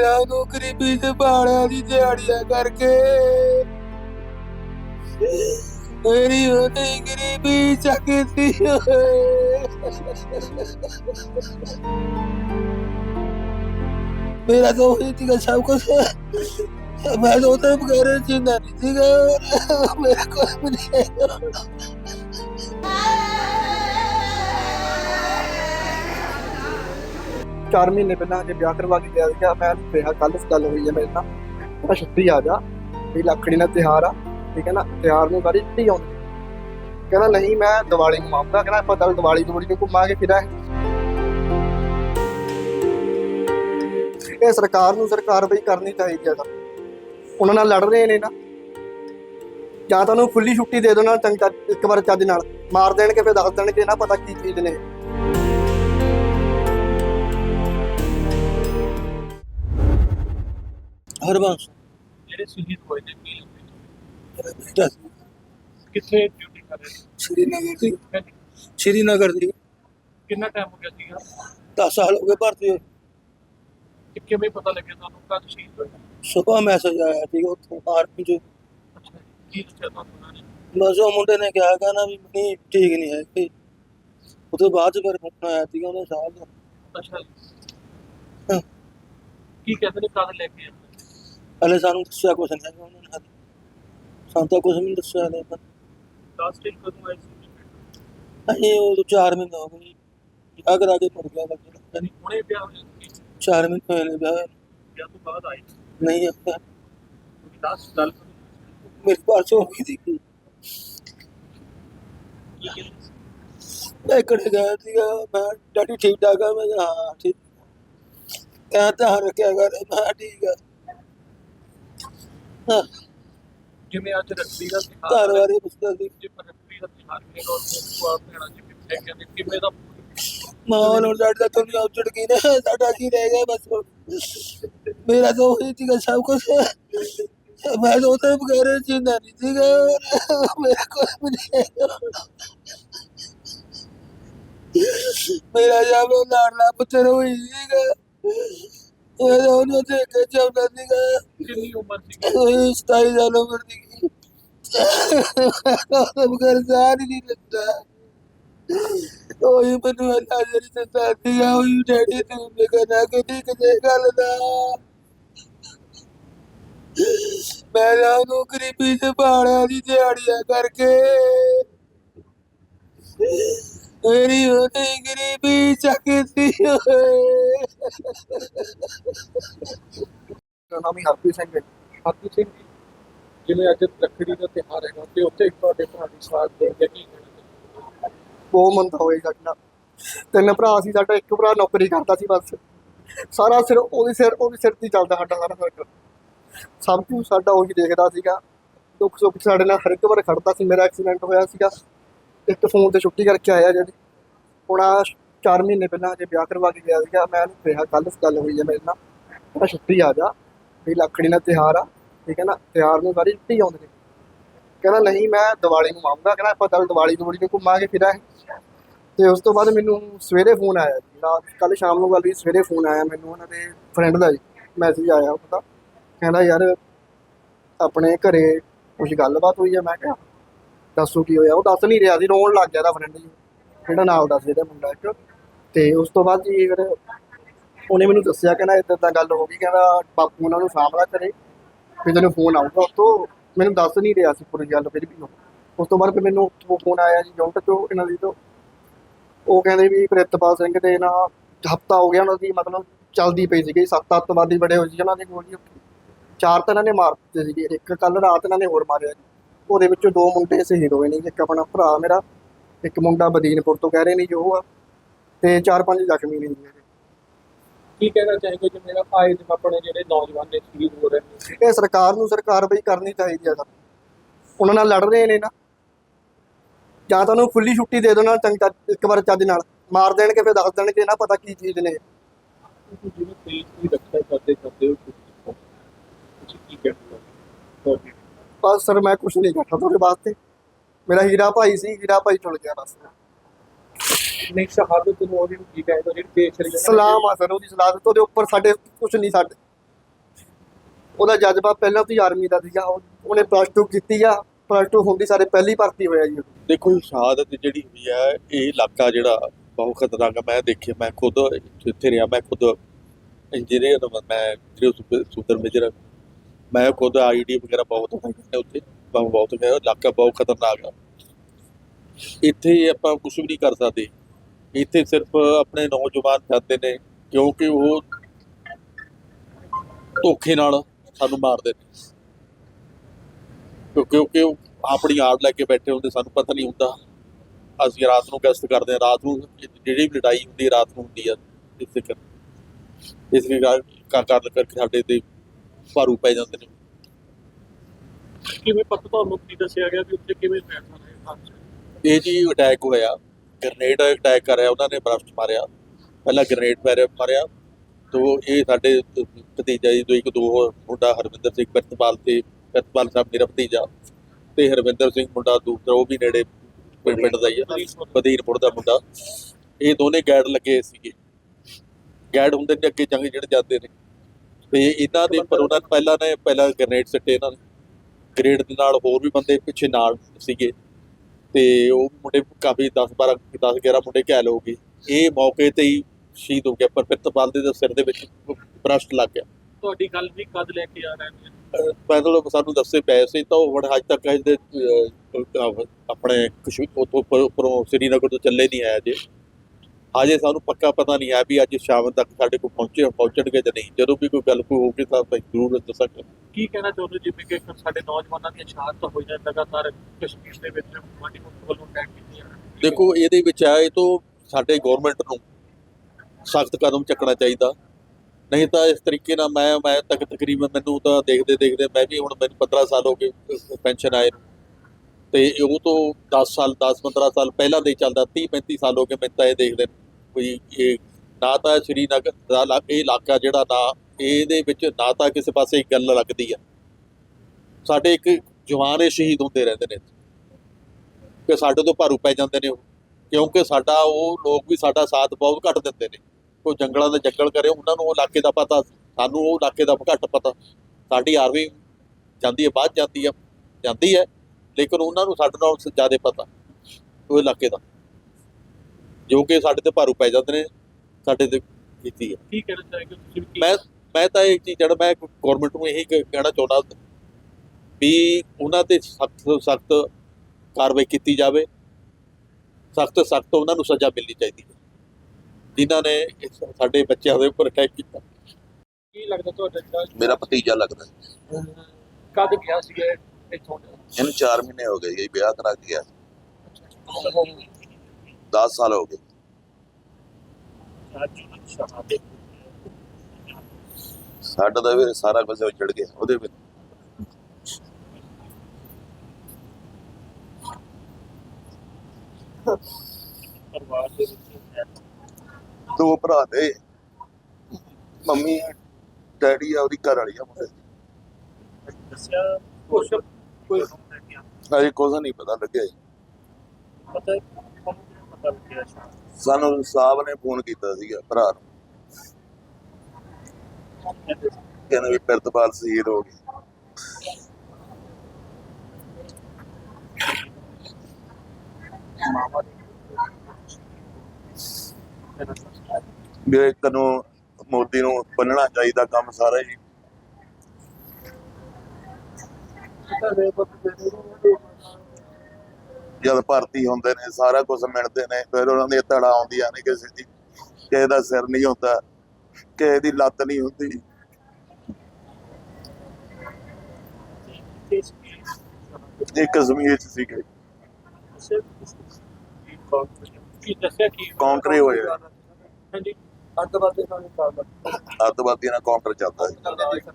ਮੇਰਾ ਨੂੰ ਗਰੀਬੀ ਤੇ ਬਾਲਿਆਂ ਦੀ ਦਿਹਾੜੀਆਂ ਕਰਕੇ। ਮੇਰੀ ਉਹਦੀ ਗਰੀਬੀ ਚੱਕਦੀ ਓਏ ਮੇਰਾ ਤਾਂ ਉਹੀ ਸੀਗਾ ਸਭ ਕੁਛ। ਮੈਂ ਤਾਂ ਉਹਦੇ ਬਗੈਰ ਜਿੰਦਾ ਨਹੀਂ ਸੀਗਾ। ਮੇਰਾ ਕੋਈ ਵੀ ਨਹੀਂ ਹੈਗਾ ਚਾਰ ਮਹੀਨੇ ਪਹਿਲਾਂ ਜੇ ਵਿਆਹ ਕਰਵਾ ਕੇ ਗਿਆ ਸੀਗਾ, ਮੈਂ ਉਹਨੂੰ ਕਿਹਾ ਕੱਲ ਗੱਲ ਹੋਈ ਹੈ ਮੇਰੇ ਨਾਲ ਮੈਂ ਛੁੱਟੀ ਆ ਜਾ ਵੀ ਲੱਖੜੀ ਦਾ ਤਿਹਾਰ ਆ, ਠੀਕ ਹੈ ਨਾ ਤਿਹਾਰ ਨੂੰ ਸਾਰੀ ਛੁੱਟੀ ਆਉਂਦੀ ਕਹਿੰਦਾ, ਨਹੀਂ, ਮੈਂ ਦੀਵਾਲੀ ਨੂੰ ਆਉਂਦਾ, ਕਹਿੰਦਾ, ਆਪਾਂ ਚੱਲ ਦੀਵਾਲੀ ਦੀਵਾਲੀ ਨੂੰ ਘੁੰਮਾਂਗੇ ਫਿਰਾਂਗੇ ਇਹ ਸਰਕਾਰ ਨੂੰ ਸਰਕਾਰ ਬਈ ਕਰਨੀ ਚਾਹੀਦੀ ਹੈ ਤਾਂ। ਉਹਨਾਂ ਨਾਲ ਲੜ ਰਹੇ ਨੇ ਨਾ। ਜਾਂ ਤਾਂ ਉਹਨੂੰ ਖੁੱਲੀ ਛੁੱਟੀ ਦੇ ਦੋ ਨਾ, ਚੰਗਾ, ਇੱਕ ਵਾਰ ਚੱਜ ਨਾਲ। ਮਾਰ ਦੇਣਗੇ, ਫਿਰ ਦੱਸ ਦੇਣਗੇ ਨਾ ਪਤਾ ਕੀ ਚੀਜ਼ ਨੇ। ਹਰਬੰਸ ਜਿਹੜੇ ਸ਼ਹੀਦ ਹੋਏ ਨੇ ਕੀ ਸੀ, ਕਿੱਥੇ ਡਿਊਟੀ ਕਰ ਰਹੇ ਸੀ ਸ਼੍ਰੀਨਗਰ ਦੀ। ਹਾਂਜੀ। ਸ਼੍ਰੀਨਗਰ ਦੀ। ਕਿੰਨਾ ਟਾਈਮ ਹੋ ਗਿਆ ਸੀਗਾ? 10 ਸਾਲ ਹੋ ਗਏ ਭਰਤੀ ਹੋਏ। ਕਿ ਕਿਵੇਂ ਪਤਾ ਲੱਗਿਆ ਤੁਹਾਨੂੰ? ਕਦ ਸ਼ਹੀਦ ਹੋਏ? ਮੈਸੇਜ ਆਇਆ ਸੀ ਉੱਥੋਂ ਆਰਮੀ ਚ। ਅੱਛਾ। ਕੀ ਦੱਸਿਆ ਤੁਹਾਨੂੰ ਉਹਨਾਂ ਨੇ? ਬਸ ਉਹ ਮੁੰਡੇ ਨੇ ਕਿਹਾ ਕਹਿੰਦਾ ਵੀ ਨਹੀਂ ਠੀਕ ਨਹੀਂ ਹੈ ਕਿ ਉਹ ਤੋਂ ਬਾਅਦ 'ਚ ਫਿਰ ਫੋਨ ਆਇਆ ਸੀਗਾ ਉਹਨੇ ਸਾਹਿਬ ਦਾ। ਅੱਛਾ। ਹਾਂ। ਕੀ ਕਹਿੰਦੇ ਨੇ ਕਦ ਲੈ ਕੇ ਆਏ? ਹਲੇ ਸਾਨੂੰ ਦੱਸਿਆ ਕੁਛ ਨਹੀਂ ਹੈਗਾ ਉਹਨਾਂ ਨੇ ਹਾਲੇ। ਸਾਨੂੰ ਤਾਂ ਕੁਛ ਵੀ ਨਹੀਂ ਦੱਸਿਆ ਹਲੇ ਪਰ ਲਾਸਟ ਟਾਈਮ ਕਦੋਂ ਆਏ ਸੀ ਅਸੀਂ ਉਹ ਚਾਰ ਮਹੀਨੇ ਹੋ ਗਏ ਵਿਆਹ ਕਰਾ ਕੇ ਮੁੜ ਗਿਆ ਬੱਚਾ ਯਾਨੀ ਹੁਣੇ ਵਿਆਹ ਹੋਇਆ ਸੀ ਚਾਰ ਮਹੀਨੇ ਹੋਏ ਨੇ ਵਿਆਹ ਹੋਏ ਨੂੰ। ਵਿਆਹ ਤੋਂ ਬਾਅਦ ਆਏ ਨਹੀਂ ਆਇਆ ਲਾਸਟ ਗੱਲ ਮੇਰੇ ਪਾਸ ਹੋ ਗਈ ਸੀ ਕੀ ਕਹਿੰਦੇ ਸੀ? ਮੈਂ ਇਕੱਠੇ ਗਿਆ ਸੀਗਾ ਮੈਂ ਡੈਡੀ ਠੀਕ ਠਾਕ ਆ ਮੈਂ ਕਿਹਾ ਹਾਂ ਠੀਕ ਕਹਿ ਤਾਂ ਰੱਖਿਆ ਕਰ ਮੈਂ ਕਿਹਾ ਠੀਕ ਆ ਹਾਂ ਜਿਵੇਂ ਅੱਜ ਰੱਖੜੀ ਦਾ ਤਿਉਹਾਰ ਘਰ ਬਾਰੇ ਪੁੱਛਦਾ ਸੀ। ਜੇ ਰੱਖੜੀ ਦਾ ਤਿਉਹਾਰ ਨੇ ਔਰ ਉਹ ਭੈਣਾਂ ਜਿਵੇਂ ਲੈ ਕੇ ਆਉਂਦੇ ਕਿਵੇਂ ਦਾ ਮਾਹੌਲ ਹੁਣ ਸਾਡਾ ਤਾਂ ਦੁਨੀਆ ਉੱਜੜ ਗਈ ਨਾ ਸਾਡਾ ਕੀ ਰਹਿ ਗਿਆ ਬਸ। ਮੇਰਾ ਤਾਂ ਉਹੀ ਸੀਗਾ ਸਭ ਕੁਛ। ਮੈਂ ਤਾਂ ਉਹਦੇ ਬਗੈਰ ਜਿੰਦਾ ਨਹੀਂ ਸੀਗਾ। ਮੇਰਾ ਕੋਈ ਵੀ ਨਹੀਂ ਮੇਰਾ ਜਦ ਲਾੜਲਾ ਪੁੱਤਰ ਹੋਈ ਸੀਗਾ। ਉਹ ਤਾਂ ਉਹਨੂੰ ਦੇਖ ਕੇ ਚਾਹੁੰਦਾ ਸੀਗਾ। ਕਿੰਨੀ ਉਮਰ ਸੀ? ਉਹ ਸਤਾਈ ਸਾਲ ਉਮਰ ਦੀ ਉਹਦੇ ਬਗੈਰ ਸਾਹ ਹੀ ਨਹੀਂ ਲੈਂਦਾ ਉਹੀ ਮੈਨੂੰ ਅੱਲਾ ਜਿਹੜੀ ਸਤਾ ਸੀਗਾ ਉਹੀ ਡੈਡੀ ਨੂੰ ਮੇਰਾ ਕਿ ਠੀਕ ਜੇ ਗੱਲ ਦਾ। ਮੈਂ ਨਾ ਉਹਨੂੰ ਗਰੀਬੀ ਚ ਬਾੜਿਆਂ ਦੀ ਦਿਹਾੜੀਆਂ ਕਰਕੇ। ਮੇਰੀ ਉਹਦੀ ਗਰੀਬੀ ਚੱਕਦੀ ਓਏ। ਨਾਮ ਹੀ ਹਰਪ੍ਰੀਤ ਸਿੰਘ ਹੈ। ਹਾਪੀ ਸਿੰਘ ਜੀ ਜਿਵੇਂ ਅੱਜ ਰੱਖੜੀ ਦਾ ਤਿਉਹਾਰ ਹੈਗਾ ਤੇ ਉੱਥੇ ਤੁਹਾਡੇ ਭਰਾ ਦੀ ਸਾਥ ਦੇ ਕੇ ਕੀ ਬਹੁਤ ਮੰਦਾ ਸਾਡੇ। ਨਾਲ ਤਿੰਨ ਭਰਾ ਸੀ ਸਾਡਾ ਇੱਕ ਭਰਾ ਨੌਕਰੀ ਕਰਦਾ ਸੀ ਬਸ। ਸਾਰਾ ਸਿਰ ਉਹਦੇ ਸਿਰ ਉਹਦੇ ਸਿਰ ਤੇ ਚੱਲਦਾ ਸਾਡਾ ਸਾਰਾ ਸਰਕਲ ਸਭ ਕੁਝ ਸਾਡਾ ਉਹੀ ਦੇਖਦਾ ਸੀਗਾ। ਦੁੱਖ ਸੁੱਖ ਸਾਡੇ ਨਾਲ ਹਰ ਇੱਕ ਵਾਰ ਖੜਦਾ ਸੀ ਮੇਰਾ ਐਕਸੀਡੈਂਟ ਹੋਇਆ ਸੀਗਾ। ਇੱਕ ਫੋਨ ਤੇ ਛੁੱਟੀ ਕਰਕੇ ਆਇਆ ਜਿਹੜੀ। ਹੁਣ ਆ 4 ਮਹੀਨੇ ਪਹਿਲਾਂ ਜੇ ਵਿਆਹ ਕਰਵਾ ਕੇ ਗਿਆ ਸੀਗਾ। ਮੈਂ ਉਹਨੂੰ ਕਿਹਾ ਕੱਲ ਗੱਲ ਹੋਈ ਹੈ ਮੇਰੇ ਨਾਲ। ਕਹਿੰਦਾ, ਛੁੱਟੀ ਆ ਜਾ। ਵੀ ਲੱਖੜੀ ਦਾ ਤਿਹਾਰ ਆ। ਠੀਕ ਹੈ ਨਾ? ਤਿਹਾਰ ਨੂੰ ਸਾਰੀ ਛੁੱਟੀ ਆਉਂਦੀ ਨੇ ਕਹਿੰਦਾ, ਨਹੀਂ, ਮੈਂ ਦੀਵਾਲੀ ਨੂੰ ਆਉਂਗਾ ਕਹਿੰਦਾ, ਆਪਾਂ ਚੱਲ ਦੀਵਾਲੀ ਦੀਵਾਲੀ ਨੂੰ ਘੁੰਮਾਂਗੇ, ਫਿਰਾਂਗੇ। ਤੇ ਉਸ ਤੋਂ ਬਾਅਦ ਮੈਨੂੰ ਸਵੇਰੇ ਫੋਨ ਆਇਆ ਜੀ। ਰਾਤ ਕੱਲ ਸ਼ਾਮ ਨੂੰ ਗੱਲ ਵੀ ਸਵੇਰੇ ਫੋਨ ਆਇਆ ਮੈਨੂੰ ਉਹਨਾਂ ਦੇ ਫਰੈਂਡ ਦਾ ਜੀ। ਮੈਸੇਜ ਆਇਆ ਉਹਦਾ। ਕਹਿੰਦਾ, ਯਾਰ, ਆਪਣੇ ਘਰੇ ਕੁਝ ਗੱਲਬਾਤ ਹੋਈ ਆ? ਮੈਂ ਕਿਹਾ ਦੱਸੋ ਕੀ ਹੋਇਆ ਉਹ ਦੱਸ ਨਹੀਂ ਰਿਹਾ ਸੀ, ਰੋਣ ਲੱਗ ਗਿਆ ਦਾ ਫਰੈਂਡ ਜੀ। ਜਿਹੜਾ ਨਾਲ ਦਾ ਸੀ ਮੁੰਡਾ ਇੱਕ। ਤੇ ਉਸ ਤੋਂ ਬਾਅਦ ਜੀ ਫਿਰ ਉਹਨੇ ਮੈਨੂੰ ਦੱਸਿਆ, ਕਹਿੰਦਾ ਇਦਾਂ ਤਾਂ ਗੱਲ ਹੋ ਗਈ, ਕਹਿੰਦਾ ਬਾਪੂ ਉਹਨਾਂ ਨੂੰ ਸਾਹਮਣਾ ਕਰੇ ਫਿਰ ਤੈਨੂੰ ਫੋਨ ਆਊਗਾ ਤੋਂ ਮੈਨੂੰ ਦੱਸ ਨਹੀਂ ਰਿਹਾ ਸੀ ਪੂਰੀ ਗੱਲ ਫਿਰ ਵੀ ਉਹ। ਉਸ ਤੋਂ ਬਾਅਦ ਫਿਰ ਮੈਨੂੰ ਉੱਥੋਂ ਫੋਨ ਆਇਆ ਜੀ, ਜੌਂਟ ਤੋਂ ਇਹਨਾਂ ਦੀ ਤੋਂ। ਉਹ ਕਹਿੰਦੇ ਵੀ ਪ੍ਰਿਤਪਾਲ ਸਿੰਘ ਦੇ ਨਾ, ਹਫਤਾ ਹੋ ਗਿਆ ਉਹਨਾਂ ਦੀ ਮਤਲਬ ਚੱਲਦੀ ਪਈ ਸੀਗੀ ਸੱਤ ਅੱਤਵਾਦੀ ਬੜੇ ਹੋਏ ਸੀ ਉਹਨਾਂ ਦੀ ਗੋਲੀ ਚਾਰ ਤਾਂ ਇਹਨਾਂ ਨੇ ਮਾਰ ਦਿੱਤੇ ਸੀਗੇ, ਇੱਕ ਕੱਲ ਰਾਤ ਇਹਨਾਂ ਨੇ ਹੋਰ ਮਾਰਿਆ ਜੀ। ਉਹਦੇ ਵਿੱਚੋਂ ਦੋ ਮੁੰਡੇ ਸ਼ਹੀਦ ਹੋਏ ਨੇ ਜੀ, ਇੱਕ ਆਪਣਾ ਭਰਾ ਮੇਰਾ ਇੱਕ ਮੁੰਡਾ ਬਦੀਨਪੁਰ ਤੋਂ ਕਹਿ ਰਹੇ ਨੇ ਜੋ ਆ ਤੇ ਚਾਰ ਪੰਜ ਜ਼ਖਮੀ ਨੇ ਜੀ ਮੇਰੇ। ਕੀ ਕਹਿਣਾ ਚਾਹੀਦਾ ਜਿਵੇਂ ਆਏ ਦਿਨ ਆਪਣੇ ਜਿਹੜੇ ਨੌਜਵਾਨ ਨੇ ਸ਼ਹੀਦ ਹੋ ਰਹੇ ਨੇ? ਇਹ ਸਰਕਾਰ ਨੂੰ ਸਰਕਾਰ ਬਈ ਕਰਨੀ ਚਾਹੀਦੀ ਆ ਸਰ। ਉਹਨਾਂ ਨਾਲ ਲੜ ਰਹੇ ਨੇ ਨਾ। ਜਾਂ ਤਾਂ ਉਹਨੂੰ ਖੁੱਲੀ ਛੁੱਟੀ ਦੇ ਦੋ ਨਾ ਚੰਗਾ ਇੱਕ ਵਾਰ ਚੱਜ ਨਾਲ। ਮਾਰ ਦੇਣਗੇ ਫਿਰ ਦੱਸ ਦੇਣਗੇ ਨਾ ਪਤਾ ਕੀ ਚੀਜ਼ ਨੇ। ਤੁਸੀਂ ਜਿਵੇਂ ਦੇਸ਼ ਦੀ ਰੱਖਿਆ ਕਰਦੇ ਕਰਦੇ ਹੋ ਤੁਸੀਂ ਕੀ ਕਹਿਣਾ ਬਸ ਸਰ ਮੈਂ ਕੁਝ ਨਹੀਂ ਕਰਦਾ ਤੁਹਾਡੇ ਵਾਸਤੇ। ਮੇਰਾ ਹੀਰਾ ਭਾਈ ਸੀ ਹੀਰਾ ਭਾਈ ਚੁਲ ਗਿਆ ਬਸ। ਨਹੀਂ ਸ਼ਹਾਦਤ ਨੂੰ ਉਹਦੀ ਨੂੰ ਕੀ ਕਹਿੰਦੇ ਜਿਹੜੀ ਸਲਾਮ ਆ ਸਰ ਉਹਦੀ ਸਲਾਮ। ਉਹਦੇ ਉੱਪਰ ਸਾਡੇ ਕੁਝ ਨਹੀਂ ਸਾਡੇ। ਉਹਦਾ ਜਜ਼ਬਾ ਪਹਿਲਾਂ ਤੋਂ ਹੀ ਆਰਮੀ ਦਾ ਸੀਗਾ। ਉਹ- ਉਹਨੇ ਪਲੱਸ 2 ਕੀਤੀ ਆ। ਪਲੱਸ 2 ਹੁੰਦੀ ਸਾਰੇ ਪਹਿਲੀ ਭਰਤੀ ਹੋਇਆ ਜੀ। ਦੇਖੋ ਇਹ ਸ਼ਹਾਦਤ ਜਿਹੜੀ ਹੋਈ ਹੈ ਇਹ ਇਲਾਕਾ ਜਿਹੜਾ ਬਹੁਤ ਖਤਰਨਾਕ ਮੈਂ ਦੇਖਿਆ ਮੈਂ ਖੁਦ ਇੱਥੇ ਰਿਹਾ ਮੈਂ ਖੁਦ ਇੰਜੀਨੀਅਰ ਮੈਂ ਜਿਹੜੇ ਸੁਪਰ ਮੇਜਰ ਮੈਂ ਖੁਦ ਆਈਡੀ ਵਗੈਰਾ ਬਹੁਤ ਹੈ ਉੱਥੇ। ਬਹੁਤ ਬਹੁਤ ਗਿਆ, ਇਲਾਕਾ ਬਹੁਤ ਖਤਰਨਾਕ ਆ। ਇੱਥੇ ਆਪਾਂ ਕੁਝ ਵੀ ਨਹੀਂ ਕਰ ਸਕਦੇ। ਇੱਥੇ ਸਿਰਫ ਆਪਣੇ ਨੌਜਵਾਨ ਜਾਂਦੇ ਨੇ, ਕਿਉਂਕਿ ਉਹ ਧੋਖੇ ਨਾਲ ਸਾਨੂੰ ਮਾਰਦੇ ਨੇ। ਕਿਉਂ- ਕਿਉਂਕਿ ਉਹ ਆਪਣੀ ਆੜ ਲੈ ਕੇ ਬੈਠੇ ਹੁੰਦੇ, ਸਾਨੂੰ ਪਤਾ ਨਹੀਂ ਹੁੰਦਾ। ਅਸੀਂ ਰਾਤ ਨੂੰ ਗਸ਼ਤ ਕਰਦੇ ਹਾਂ, ਰਾਤ ਨੂੰ ਜਿਹੜੀ ਵੀ ਲੜਾਈ ਹੁੰਦੀ, ਰਾਤ ਨੂੰ ਹੁੰਦੀ ਆ, ਇਸੇ ਕਰ ਇਸ ਕਰ ਕਰ ਕਰਕੇ ਸਾਡੇ ਤੇ ਭਾਰੂ ਪੈ ਜਾਂਦੇ ਨੇ। ਕਿਵੇਂ ਪਤਾ ਤੁਹਾਨੂੰ ਕੀ ਦੱਸਿਆ ਗਿਆ ਕਿ ਉੱਥੇ ਕਿਵੇਂ ਬੈਠਣਾ ਹੈ? ਇਹ ਜੀ ਅਟੈਕ ਹੋਇਆ ਗ੍ਰਨੇਡ ਅਟੈਕ ਕਰਿਆ ਉਹਨਾਂ ਨੇ ਬਰਸਟ ਮਾਰਿਆ। ਪਹਿਲਾਂ ਗ੍ਰਨੇਡ ਮਾਰਿਆ ਮਾਰਿਆ। ਤੋਂ ਇਹ ਸਾਡੇ ਭਤੀਜਾ ਜੀ ਤੋਂ ਇੱਕ ਦੋ ਹੋਰ ਮੁੰਡਾ ਹਰਵਿੰਦਰ ਸਿੰਘ ਪ੍ਰਿਤਪਾਲ ਤੇ ਪ੍ਰਿਤਪਾਲ ਸਾਹਿਬ ਮੇਰਾ ਭਤੀਜਾ। ਤੇ ਹਰਵਿੰਦਰ ਸਿੰਘ ਮੁੰਡਾ ਦੂਸਰਾ ਉਹ ਵੀ ਨੇੜੇ ਪਿੰਡ ਪਿੰਡ ਦਾ ਹੀ ਹੈ ਬਦੀਰਪੁਰ ਦਾ ਮੁੰਡਾ। ਇਹ ਦੋਨੇ ਗੈਡ ਲੱਗੇ ਸੀਗੇ। ਗੈਡ ਹੁੰਦੇ ਨੇ ਅੱਗੇ ਜੰਗ ਜਿਹੜੇ ਜਾਂਦੇ ਨੇ। ਤੇ ਇਹਨਾਂ ਦੇ ਪਰ ਉਹਨਾਂ ਨੇ ਪਹਿਲਾਂ ਨੇ ਪਹਿਲਾਂ ਗ੍ਰਨੇਡ ਸਿੱਟੇ ਇਹਨਾਂ ਨੇ। ਗ੍ਰੇਡ ਦੇ ਨਾਲ ਹੋਰ ਵੀ ਬੰਦੇ ਪਿੱਛੇ ਨਾਲ ਸੀਗੇ। ਤੇ ਉਹ ਮੁੰਡੇ ਕਾਫੀ 10 12 10 11 ਮੁੰਡੇ ਘਾਇਲ ਹੋ ਗਏ। ਇਹ ਮੌਕੇ ਤੇ ਹੀ ਸ਼ਹੀਦ ਹੋ ਗਿਆ ਪਰ ਪ੍ਰਿਤਪਾਲ ਦੇ ਸਿਰ ਦੇ ਵਿੱਚ ਬ੍ਰਸ਼ਟ ਲੱਗ ਗਿਆ। ਤੁਹਾਡੀ ਗੱਲ ਵੀ ਕਦ ਲੈ ਕੇ ਆ ਰਹੇ ਨੇ? ਅਹ ਮਤਲਬ ਸਾਨੂੰ ਦੱਸੇ ਪਏ ਸੀ ਤਾਂ ਉਹ ਹੁਣ ਅੱਜ ਤੱਕ ਇਹਦੇ ਆਪਣੇ ਕਸ਼ਮੀਰ ਉੱਥੋਂ ਉੱਪਰ- ਉੱਪਰੋਂ ਸ੍ਰੀਨਗਰ ਤੋਂ ਚੱਲੇ ਨਹੀਂ ਆਇਆ ਜੇ ਹਜੇ ਸਾਨੂੰ ਪੱਕਾ ਪਤਾ ਨਹੀਂ ਹੈ ਵੀ ਅੱਜ ਸ਼ਾਮ ਤੱਕ ਸਾਡੇ ਕੋਲ ਪਹੁੰਚੇ ਪਹੁੰਚਣਗੇ ਜਾਂ ਨਹੀਂ। ਜਦੋਂ ਵੀ ਕੋਈ ਗੱਲ ਕੋਈ ਹੋਊਗੀ ਤਾਂ ਆਪਾਂ ਜ਼ਰੂਰ ਦੱਸਾਂਗੇ। ਕੀ ਕਹਿਣਾ ਚਾਹੁੰਦੇ ਜਿਵੇਂ ਕਿ ਸਾਡੇ ਨੌਜਵਾਨਾਂ ਦੀਆਂ ਸ਼ਹਾਦਤਾਂ ਹੋਈਆਂ ਲਗਾਤਾਰ ਕਸ਼ਮੀਰ ਦੇ ਵਿੱਚ ਮਾਡੀ ਮੁਲਕ ਵੱਲੋਂ ਅਟੈਕ ਕੀਤੀਆਂ ਦੇਖੋ ਇਹਦੇ ਵਿੱਚ ਆਏ ਤੋਂ ਸਾਡੇ ਗਵਰਨਮੈਂਟ ਨੂੰ ਸਖਤ ਕਦਮ ਚੱਕਣਾ ਚਾਹੀਦਾ। ਨਹੀਂ ਤਾਂ ਇਸ ਤਰੀਕੇ ਨਾਲ ਮੈਂ ਮੈਂ ਤੱਕ ਤਕਰੀਬਨ ਮੈਨੂੰ ਤਾਂ ਦੇਖਦੇ ਦੇਖਦੇ ਮੈਂ ਵੀ ਹੁਣ ਮੈਨੂੰ 15 ਸਾਲ ਹੋ ਗਏ ਪੈਨਸ਼ਨ ਆਏ ਨੂੰ। ਤੇ ਉਹ ਤੋਂ 10 ਸਾਲ 10 15 ਸਾਲ ਪਹਿਲਾਂ ਦੇ ਚੱਲਦਾ 30 35 ਸਾਲ ਹੋ ਗਏ ਮੈਂ ਤਾਂ ਇਹ ਦੇਖਦੇ ਨੂੰ। ਕੋਈ ਇਹ ਨਾ ਤਾਂ ਸ਼੍ਰੀਨਗਰ ਦਾ ਇਲਾ- ਇਹ ਇਲਾਕਾ ਜਿਹੜਾ ਨਾ, ਇਹਦੇ ਵਿੱਚ ਨਾ ਤਾਂ ਕਿਸੇ ਪਾਸੇ ਇੱਕ ਗੱਲ ਲੱਗਦੀ ਆ। ਸਾਡੇ ਇੱਕ ਜਵਾਨ ਇਹ ਸ਼ਹੀਦ ਹੁੰਦੇ ਰਹਿੰਦੇ ਨੇ ਕਿ ਸਾਡੇ ਤੋਂ ਭਾਰੂ ਪੈ ਜਾਂਦੇ ਨੇ ਉਹ। ਕਿਉਂਕਿ ਸਾਡਾ ਉਹ ਲੋਕ ਵੀ ਸਾਡਾ ਸਾਥ ਬਹੁਤ ਘੱਟ ਦਿੰਦੇ ਨੇ। ਕੋਈ ਜੰਗਲਾਂ ਦਾ ਜੰਗਲ ਕਰੇ, ਉਹਨਾਂ ਨੂੰ ਉਹ ਇਲਾਕੇ ਦਾ ਪਤਾ, ਸਾਨੂੰ ਉਹ ਇਲਾਕੇ ਦਾ ਘੱਟ ਪਤਾ। ਸਾਡੀ ਆਰਮੀ ਜਾਂਦੀ ਹੈ, ਬਾਅਦ ਜਾਂਦੀ ਹੈ ਜਾਂਦੀ ਹੈ। ਲੇਕਿਨ ਉਹਨਾਂ ਨੂੰ ਸਾਡੇ ਨਾਲ ਜ਼ਿਆਦਾ ਪਤਾ ਉਹ ਇਲਾਕੇ ਦਾ। ਜੋ ਕਿ ਸਾਡੇ ਤੇ ਭਾਰੂ ਪੈ ਜਾਂਦੇ ਨੇ ਸਾਡੇ ਤੇ ਕੀਤੀ ਹੈ ਕੀ ਕਹਿਣਾ ਚਾਹੋਗੇ ਤੁਸੀਂ ਕੀ? ਮੈਂ ਮੈਂ ਤਾਂ ਇਹ ਚੀਜ਼ ਜਿਹੜਾ ਮੈਂ ਗਵਰਨਮੈਂਟ ਨੂੰ ਇਹੀ ਕਹਿਣਾ ਚਾਹੁੰਦਾ ਵੀ ਉਹਨਾਂ ਤੇ ਸਖਤ ਸਖਤ ਕਾਰਵਾਈ ਕੀਤੀ ਜਾਵੇ। ਸਖਤ ਸਖਤ ਉਹਨਾਂ ਨੂੰ ਸਜ਼ਾ ਮਿਲਣੀ ਚਾਹੀਦੀ ਹੈ। ਜਿਨ੍ਹਾਂ ਨੇ ਸਾਡੇ ਬੱਚਿਆਂ ਦੇ ਉੱਪਰ ਅਟੈਕ ਕੀਤਾ। ਕੀ ਲੱਗਦਾ ਤੁਹਾਡਾ ਮੇਰਾ ਭਤੀਜਾ ਲੱਗਦਾ। ਕਦ ਗਿਆ ਸੀਗਾ ਇੱਥੋਂ ਇਹਨੂੰ 4 ਮਹੀਨੇ ਹੋ ਗਏ ਜੀ ਵਿਆਹ ਕਰਾ ਕੇ ਗਿਆ। 10 ਸਾਲ ਹੋ ਗਏ। ਸਾਡਾ ਤਾਂ ਵੀਰ ਸਾਰਾ ਕੁਝ ਉਜੜ ਗਿਆ ਉਹਦੇ ਵਿੱਚ ਪਰਿਵਾਰ ਦੇ ਵਿੱਚ ਦੋ ਭਰਾ ਦੇ ਮੰਮੀ ਹੈ, ਡੈਡੀ ਆ ਉਹਦੀ ਘਰ ਵਾਲੀ ਆ ਮੁੰਡੇ ਦੱਸਿਆ ਕੁਛ ਕੋਈ ਅਜੇ ਕੁਝ ਨਹੀਂ ਪਤਾ ਲੱਗਿਆ ਜੀ। ਪਤਾ ਤੁਹਾਨੂੰ ਪਤਾ ਲੱਗਿਆ ਸ਼ਾਇਦ ਸਾਨੂੰ ਸਾਹਿਬ ਨੇ ਫੋਨ ਕੀਤਾ ਸੀਗਾ ਭਰਾ ਨੂੰ। ਕਹਿੰਦੇ ਵੀ ਪਿਰਤਪਾਲ ਸ਼ਹੀਦ ਹੋ ਗਏ। ਵੀ ਇੱਕ ਨੂੰ ਮੋਦੀ ਨੂੰ ਬੰਨਣਾ ਚਾਹੀਦਾ ਕੰਮ ਸਾਰਾ ਜੀ ਜਦ ਭਰਤੀ ਹੁੰਦੇ ਨੇ ਸਾਰਾ ਕੁਝ ਮਿਲਦੇ ਨੇ ਫਿਰ ਉਹਨਾਂ ਦੀ ਧੜਾ ਆਉਂਦੀਆਂ ਨੇ ਕਿਸੇ ਦੀ ਕਿਸੇ ਦਾ ਸਿਰ ਨਹੀਂ ਹੁੰਦਾ ਕਿਸੇ ਦੀ ਲੱਤ ਨਹੀਂ ਹੁੰਦੀ। ਇਹ ਕਸ਼ਮੀਰ ਚ ਸੀਗੇ। ਕੀ ਦੱਸਿਆ ਕੀ ਕਾਉਂਟਰ ਹੀ ਹੋਇਆ ਹਾਂਜੀ ਅੱਤਵਾਦੀਆਂ ਨਾਲ ਕਾਊਂਟਰ ਚੱਲਦਾ ਸੀ।